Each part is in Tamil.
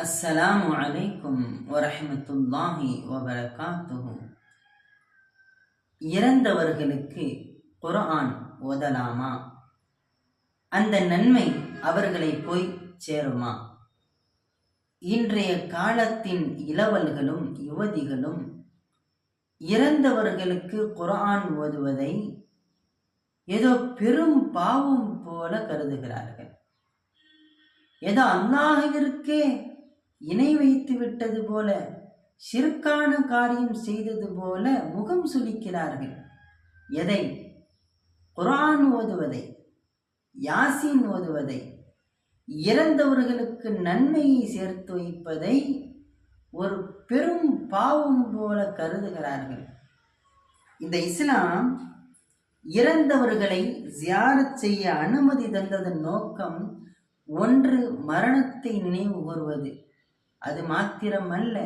அஸ்ஸலாமு அலைக்கும் வரஹ்மத்துல்லாஹி வபரகாத்துஹு. இறந்தவர்களுக்கு குரான் ஓதலாமா? அந்த நன்மை அவர்களை போய் சேருமா? இன்றைய காலத்தின் இளவல்களும் யுவதிகளும் இறந்தவர்களுக்கு குரான் ஓதுவதை ஏதோ பெரும் பாவம் போல கருதுகிறார்கள். ஏதோ அல்லாஹிற்கே இணை வைத்து விட்டது போல சிறுக்கான காரியம் செய்தது போல முகம் சுளிக்கிறார்கள். எதை? குரான் ஓதுவதை? யாசின் ஓதுவதை? இறந்தவர்களுக்கு நன்மையை சேர்த்து வைப்பதை ஒரு பெரும் பாவம் போல கருதுகிறார்கள். இந்த இஸ்லாம் இறந்தவர்களை ஜியாரத் செய்ய அனுமதி தந்ததன் நோக்கம் ஒன்று மரணத்தை நினைவு கூறுவது அது மாத்திரமல்ல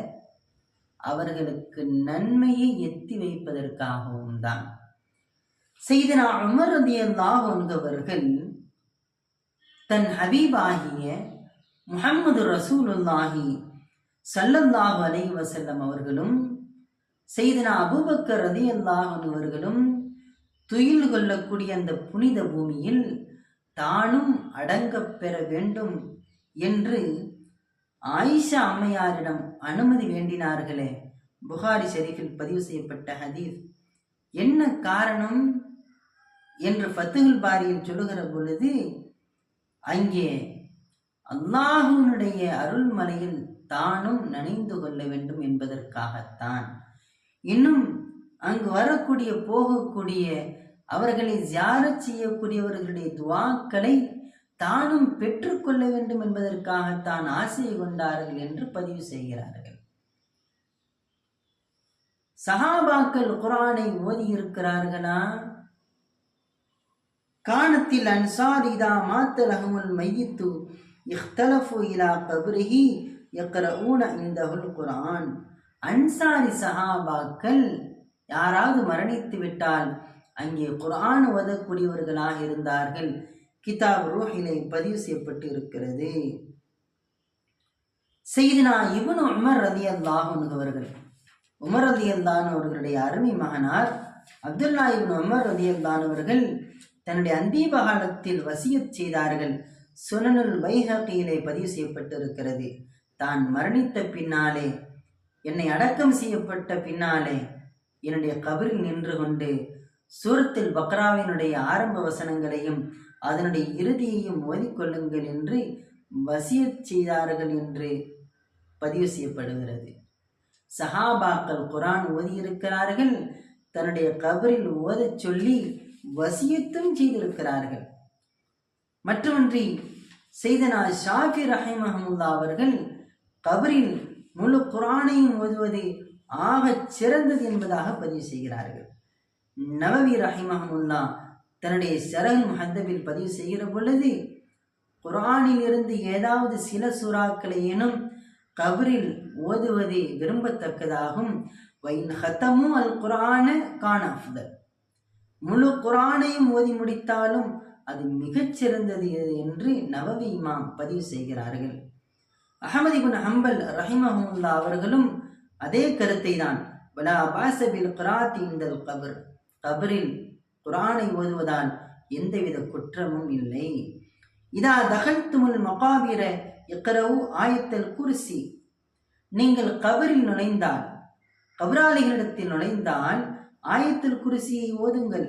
அவர்களுக்கு நன்மையை எத்தி வைப்பதற்காகவும் தான். செய்தனா உமர் ரதியல்லாஹ் என்பவர்கள் தன் ஹபீபாகிய முகமது ரசூலுல்லாஹி சல்லல்லாஹு அலை வசல்லம் அவர்களும் செய்தனா அபுபக்கர் ரதியல்லாஹ் அவர்களும் துயில் கொள்ளக்கூடிய அந்த புனித பூமியில் தானும் அடங்கப் பெற வேண்டும் என்று ஆயிஷா அம்மையாரிடம் அனுமதி வேண்டினார்களே. புகாரி ஷெரீஃபில் பதிவு செய்யப்பட்ட ஹதீஸ். என்ன காரணம் என்று ஃபத்துகுல் பாரியில் சொல்லுகிற பொழுது அங்கே அல்லாஹுனுடைய அருள்மலையில் தானும் நனைந்து கொள்ள வேண்டும் என்பதற்காகத்தான். இன்னும் அங்கு வரக்கூடிய போகக்கூடிய அவர்களை ஜியாரத் செய்யக்கூடியவர்களுடைய துவாக்களை தானும் பெற்றுக்கொள்ள வேண்டும் என்பதற்காகத்தான் ஆசை கொண்டார்கள் என்று பதிவு செய்கிறார்கள். சஹாபாக்கள் குரானை ஓதியிருக்கிறார்களா? காணத்தில் அன்சாரிதா மாத்தலகமுல் மையித்து இஹ்தலஃபு இலா கபரிஹி யக்ரஊன இந்த குரான். அன்சாரி சஹாபாக்கள் யாராவது மரணித்து விட்டால் அங்கே குர்ஆன் ஓதக்கூடியவர்களாக இருந்தார்கள். கிதாப் ரூஹிலே பதிவு செய்யப்பட்டு இருக்கிறது செய்தினா இவனு உமர் ரதி அவர்கள். உமர் ரதி அவர்களுடைய அருமை மகனார் அப்துல்லா இவன் உமர் ரதி அவர்கள் தன்னுடைய அந்தீப காலத்தில் வசியத் செய்தார்கள். சுனனுல் வைஹகியிலே பதிவு செய்யப்பட்டிருக்கிறது. தான் மரணித்த பின்னாலே என்னை அடக்கம் செய்யப்பட்ட பின்னாலே என்னுடைய கபரில் நின்று கொண்டு சூரத்தில் பக்ராவினுடைய ஆரம்ப வசனங்களையும் அதனுடைய இறுதியையும் ஓதிக்கொள்ளுங்கள் என்று வசியத் செய்தார்கள் என்று பதிவு செய்யப்படுகிறது. சஹாபாக்கள் குரான் ஓதியிருக்கிறார்கள் தன்னுடைய கபரில் ஓதச் சொல்லி வசியத்தும் செய்திருக்கிறார்கள். மற்றொன்றி செய்தனா ஷாஃபி ரஹிமஹமுல்லா அவர்கள் கபரில் முழு குரானையும் ஓதுவது ஆகச் சிறந்தது என்பதாக பதிவு செய்கிறார்கள். நவவி ரஹிமஹமுல்லா தன்னுடைய சரல் முஹத்தபில் பதிவு செய்கிற பொழுது குரானிலிருந்து ஏதாவது சில சூறாக்களையேனும் கபரில் ஓதுவது விரும்பத்தக்கதாகும். வைன் ஹத்தமும் அல் குரான காணாஃபுத முழு குரானையும் ஓதி முடித்தாலும் அது மிகச்சிறந்தது என்று நவவி இமாம் பதிவு செய்கிறார்கள். அகமது இபின் ஹம்பல் ரஹிமஹமுல்லா அவர்களும் அதே கருத்தை தான் வலா பாசபில் குராத்தி இந்த கபர். கபரில் குரானை ஓதுவதால் எந்தவித குற்றமும் இல்லை. இதா தகழ்த்துமுல் மகாவீர எக்கரவு ஆயத்தல் குருசி. நீங்கள் கபரில் நுழைந்தால் கபராளிகளிடத்தில் நுழைந்தால் ஆயத்தில் குருசியை ஓதுங்கள்.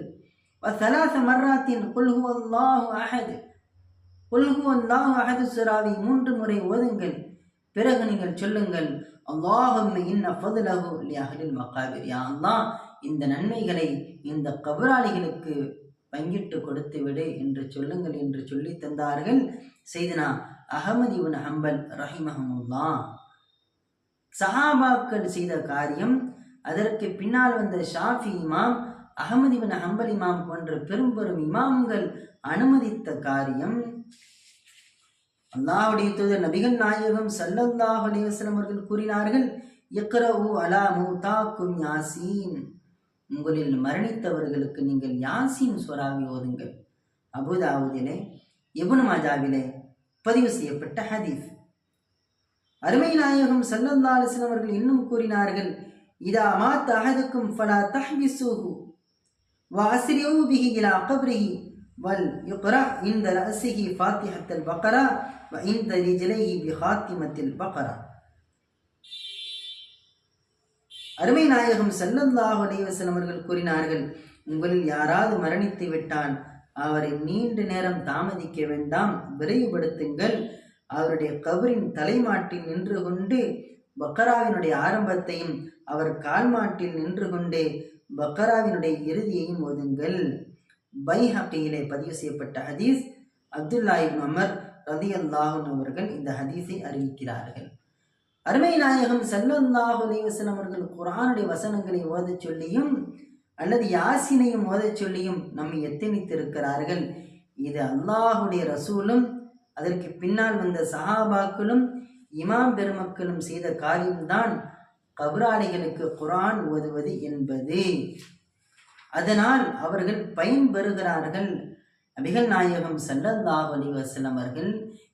வசலாச மர்ராத்தின் கொல்ஹு அல்லாஹு அஹது. கொல்ஹு அஹது சுராவை மூன்று முறை ஓதுங்கள். பிறகு நீங்கள் சொல்லுங்கள் அல்லாஹும் இன்ன ஃபதுலஹு அகலில் மகாபிர். யா அல்லாஹ் இந்த நன்மைகளை இந்த கபராளிகளுக்கு பங்கிட்டு கொடுத்து விடு என்று சொல்லுங்கள் என்று சொல்லி தந்தார்கள். செய்தனா அகமது இவன் ஹம்பல் ரஹிமஹமுல்லா சஹாபாக்கள் செய்த காரியம் அதற்கு பின்னால் வந்த ஷாஃபி இமாம் அகமது இவன் ஹம்பல் இமாம் போன்ற பெரும் பெரும் இமாம்கள் அனுமதித்த காரியம். அல்லாஹுடைய தூதர் நபிகள் நாயகம் சல்லல்லாஹ் அலிவசலம் அவர்கள் கூறினார்கள் இக்ரவு அலா மூதாக்கும் யாசீன். உங்களில் மரணித்தவர்களுக்கு நீங்கள் யாசின் சொராவி ஓதுங்கள். அபுதாவுதிலே இபுன் மாஜாவிலே பதிவு செய்யப்பட்ட ஹதீஃப் அருமை நாயகம் சல்லந்தாலிசன் அவர்கள் இன்னும் கூறினார்கள் இதா மா தஹதுக்கும் ஃபலா தஹ்பிசூஹு வாசிரியோ பிஹி இலா கப்ரிஹி வல் யுக்ரா இந்த ரசிஹி ஃபாத்திஹத்தல் பக்கரா இந்த ரிஜலைஹி பி ஹாத்திமத்தில் பக்கரா அருமை நாயகம் செல்லல்லாஹ் அலைவசன் அவர்கள் கூறினார்கள் உங்களில் யாராவது மரணித்து விட்டான் அவரை நீண்ட நேரம் தாமதிக்க வேண்டாம் விரைவுபடுத்துங்கள். அவருடைய கபரின் தலைமாட்டில் நின்று கொண்டு பக்கராவினுடைய ஆரம்பத்தையும் அவர் கால்மாட்டில் நின்று கொண்டு பக்கராவினுடைய இறுதியையும் ஓதுங்கள். பைஹக்கியிலே பதிவு செய்யப்பட்ட ஹதீஸ் அப்துல்லா இப்னு அமர் ரதி அல்லாஹன் அவர்கள் இந்த ஹதீஸை அறிவிக்கிறார்கள். அருமை நாயகம் சல்லல்லாஹு அலைவசன் அவர்கள் குரானுடைய வசனங்களை ஓதச் சொல்லியும் அல்லது யாசினையும் ஓதச் சொல்லியும் நம்மை எத்தனித்திருக்கிறார்கள். இது அல்லாஹுடைய ரசூலும் அதற்கு பின்னால் வந்த சஹாபாக்களும் இமாம் பெருமக்களும் செய்த காரியம்தான் கபராளிகளுக்கு குரான் ஓதுவது என்பது. அதனால் அவர்கள் பயன்பெறுகிறார்கள். நபிகள் நாயகம் சல்லல்லாஹ் அலி வசலம் அவர்கள்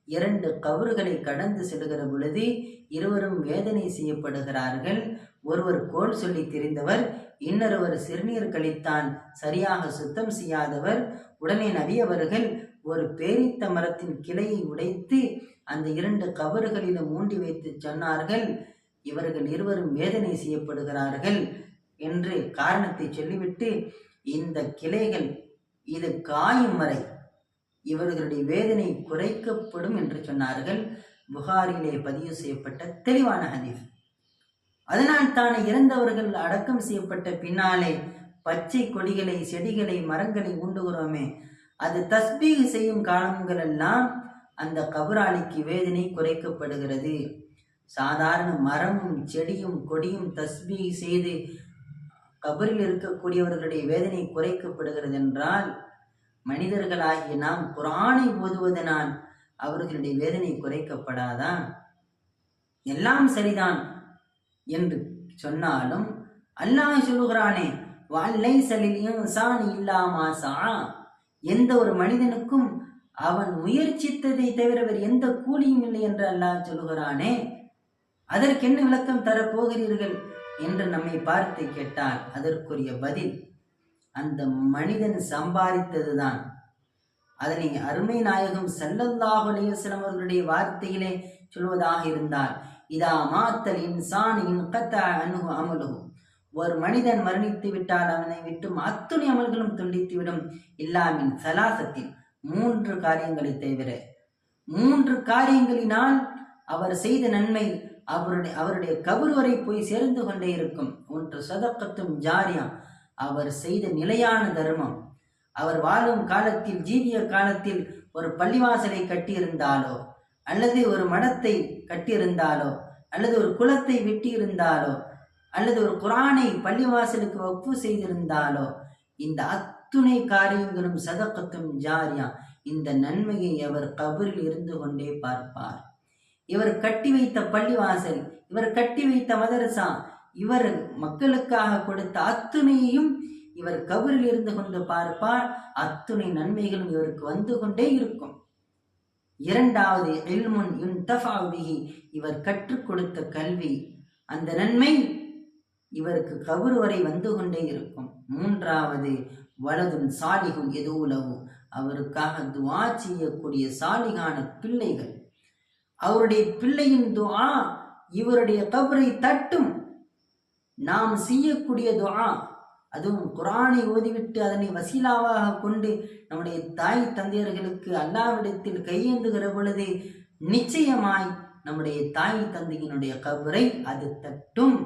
இரண்டு கபறுகளை கடந்து செல்கிற பொழுது இருவரும் வேதனை செய்யப்படுகிறார்கள். ஒருவர் கோல் சொல்லி தெரிந்தவர் இன்னொருவர் சிறுநீர் கழித்தான் சரியாக சுத்தம் செய்யாதவர். உடனே நவியவர்கள் ஒரு பேரித்த மரத்தின் கிளையை உடைத்து அந்த இரண்டு கபறுகளிலும் மூண்டி வைத்து சொன்னார்கள். இவர்கள் இருவரும் வேதனை செய்யப்படுகிறார்கள் என்று காரணத்தை சொல்லிவிட்டு இந்த கிளைகள் இது காயும் வரை இவர்களுடைய வேதனை குறைக்கப்படும் என்று சொன்னார்கள். புகாரிலே பதிவு செய்யப்பட்ட தெளிவான ஹதீஸ். அதனால் தான் இறந்தவர்கள் அடக்கம் செய்யப்பட்ட பின்னாலே பச்சை கொடிகளை செடிகளை மரங்களை உண்டுகிறோமே. அது தஸ்பீக செய்யும் காலங்களெல்லாம் அந்த கபராளிக்கு வேதனை குறைக்கப்படுகிறது. சாதாரண மரமும் செடியும் கொடியும் தஸ்பீ செய்து கபரில் இருக்கக்கூடியவர்களுடைய வேதனை குறைக்கப்படுகிறது என்றால் மனிதர்களாகிய நாம் குரானை ஓதுவதனால் அவர்களுடைய வேதனை குறைக்கப்படாதா எல்லாம் சரிதான் என்று சொன்னாலும் அல்லாஹ் சொல்லுகிறானே வல்லை சலிலியும் சாணி இல்லாமா சா எந்த ஒரு மனிதனுக்கும் அவன் முயற்சித்ததை தவிர வேறு எந்த கூலியும் இல்லை என்று அல்லாஹ் சொல்லுகிறானே அதற்கு என்ன விளக்கம் தரப்போகிறீர்கள்? என்று நம்மை பார்த்து கேட்டால் அதற்குரிய பதில் அந்த மனிதன் சம்பாதித்ததுதான். அதனை அருமை நாயகம் செல்லந்தாக நேசனம் அவர்களுடைய வார்த்தையிலே சொல்வதாக இருந்தால் இதா மாத்தல் இன்சானியின் கத்த அணுகு அமலுகு ஒரு மனிதன் மரணித்து விட்டால் அவனை விட்டும் அத்துணை அமல்களும் துண்டித்துவிடும். இல்லாமின் சலாசத்தில் மூன்று காரியங்களை தவிர. மூன்று காரியங்களினால் அவர் செய்த நன்மை அவருடைய அவருடைய கபர் வரை போய் சேர்ந்து கொண்டே இருக்கும். ஒன்று சதக்கத்தும் ஜாரியா அவர் செய்த நிலையான தர்மம். அவர் வாழும் காலத்தில் ஜீவிய காலத்தில் ஒரு பள்ளிவாசலை கட்டியிருந்தாலோ அல்லது ஒரு மடத்தை கட்டியிருந்தாலோ அல்லது ஒரு குளத்தை வெட்டியிருந்தாலோ அல்லது ஒரு குரானை பள்ளிவாசலுக்கு ஒப்பு செய்திருந்தாலோ இந்த அத்துணை காரியங்களும் சதக்கத்தும் ஜாரியா. இந்த நன்மையை அவர் கபரில் இருந்து கொண்டே பார்ப்பார். இவர் கட்டி வைத்த பள்ளிவாசல் இவர் கட்டி வைத்த மதரசா இவர் மக்களுக்காக கொடுத்த அத்துணையையும் இவர் கபரில் இருந்து கொண்டு பார்ப்பார். அத்துணை நன்மைகளும் இவருக்கு வந்து கொண்டே இருக்கும். இரண்டாவது எல்முன் யுன் இவர் கற்றுக் கொடுத்த கல்வி. அந்த நன்மை இவருக்கு கபர் வரை வந்து கொண்டே இருக்கும். மூன்றாவது வலதும் சாலிகும் எதுவுலவும் அவருக்காக துவா செய்யக்கூடிய சாலிகான பிள்ளைகள். அவருடைய பிள்ளையின் துவா இவருடைய கபரை தட்டும். நாம் செய்யக்கூடிய துவா அதுவும் குரானை ஓதிவிட்டு அதனை வசீலாவாக கொண்டு நம்முடைய தாய் தந்தையர்களுக்கு அல்லாவிடத்தில் கையேந்துகிற பொழுது நிச்சயமாய் நம்முடைய தாய் தந்தையினுடைய கபரை அது தட்டும்.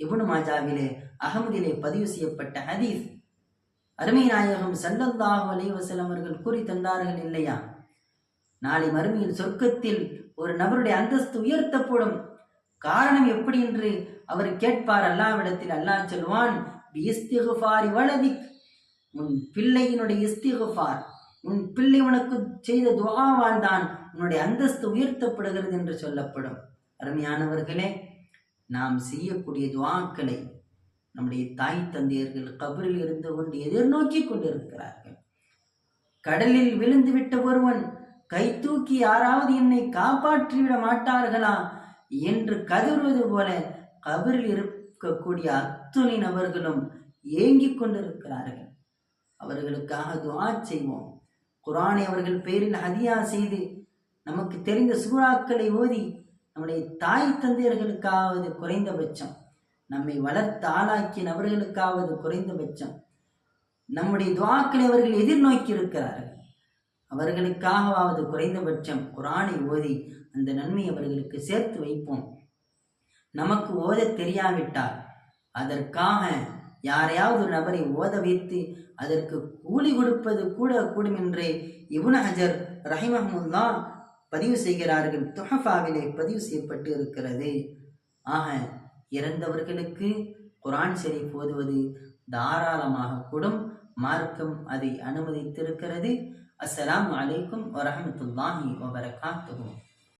இவனு மாஜாவிலே அகமதிலே பதிவு செய்யப்பட்ட ஹதீஸ். அருமை நாயகம் சல்லல்லாஹு அலைவசலம் அவர்கள் கூறி தந்தார்கள் இல்லையா? நாளை மறுமையில் சொர்க்கத்தில் ஒரு நபருடைய அந்தஸ்து உயர்த்தப்படும். காரணம் எப்படி என்று அவர் கேட்பார் அல்லாவிடத்தில் அல்லாஹ் சொல்வான் உன் பிள்ளையினுடைய இஸ்திகுஃபார். உன் பிள்ளை உனக்கு செய்த துவாவால் தான் உன்னுடைய அந்தஸ்து உயர்த்தப்படுகிறது என்று சொல்லப்படும். அருமையானவர்களே நாம் செய்யக்கூடிய துவாக்களை நம்முடைய தாய் தந்தையர்கள் கபரில் இருந்து கொண்டு எதிர்நோக்கி கொண்டிருக்கிறார்கள். கடலில் விழுந்து விட்ட ஒருவன் கை தூக்கி யாராவது என்னை காப்பாற்றிவிட மாட்டார்களா? என்று கதறுவது போல கபரில் இருக்கக்கூடிய அத்துணை நபர்களும் ஏங்கிக் கொண்டிருக்கிறார்கள். அவர்களுக்காக துவா செய்வோம். குரானை அவர்கள் பேரில் ஹதியா செய்து நமக்கு தெரிந்த சூறாக்களை ஓதி நம்முடைய தாய் தந்தையர்களுக்காவது குறைந்தபட்சம் நம்மை வளர்த்து ஆளாக்கிய நபர்களுக்காவது குறைந்தபட்சம் நம்முடைய துவாக்களை அவர்கள் எதிர்நோக்கி இருக்கிறார்கள். அவர்களுக்காகவாவது குறைந்தபட்சம் குரானை ஓதி அந்த நன்மை அவர்களுக்கு சேர்த்து வைப்போம். நமக்கு ஓத தெரியாவிட்டால் அதற்காக யாரையாவது ஒரு நபரை ஓத வைத்து அதற்கு கூலி கொடுப்பது கூட கூடும் என்று இப்னு ஹஜர் ரஹிமஹமுல்லா பதிவு செய்கிறார்கள். துஹஃபாவிலே பதிவு செய்யப்பட்டு இருக்கிறது. ஆக இறந்தவர்களுக்கு குரான் ஷெரீஃப் ஓதுவது தாராளமாக கூடும். மார்க்கம் அதை அனுமதித்திருக்கிறது. அஸ்லாம் அலைக்கும் வரமத்துல்லாஹி வபரகாத்துவோம்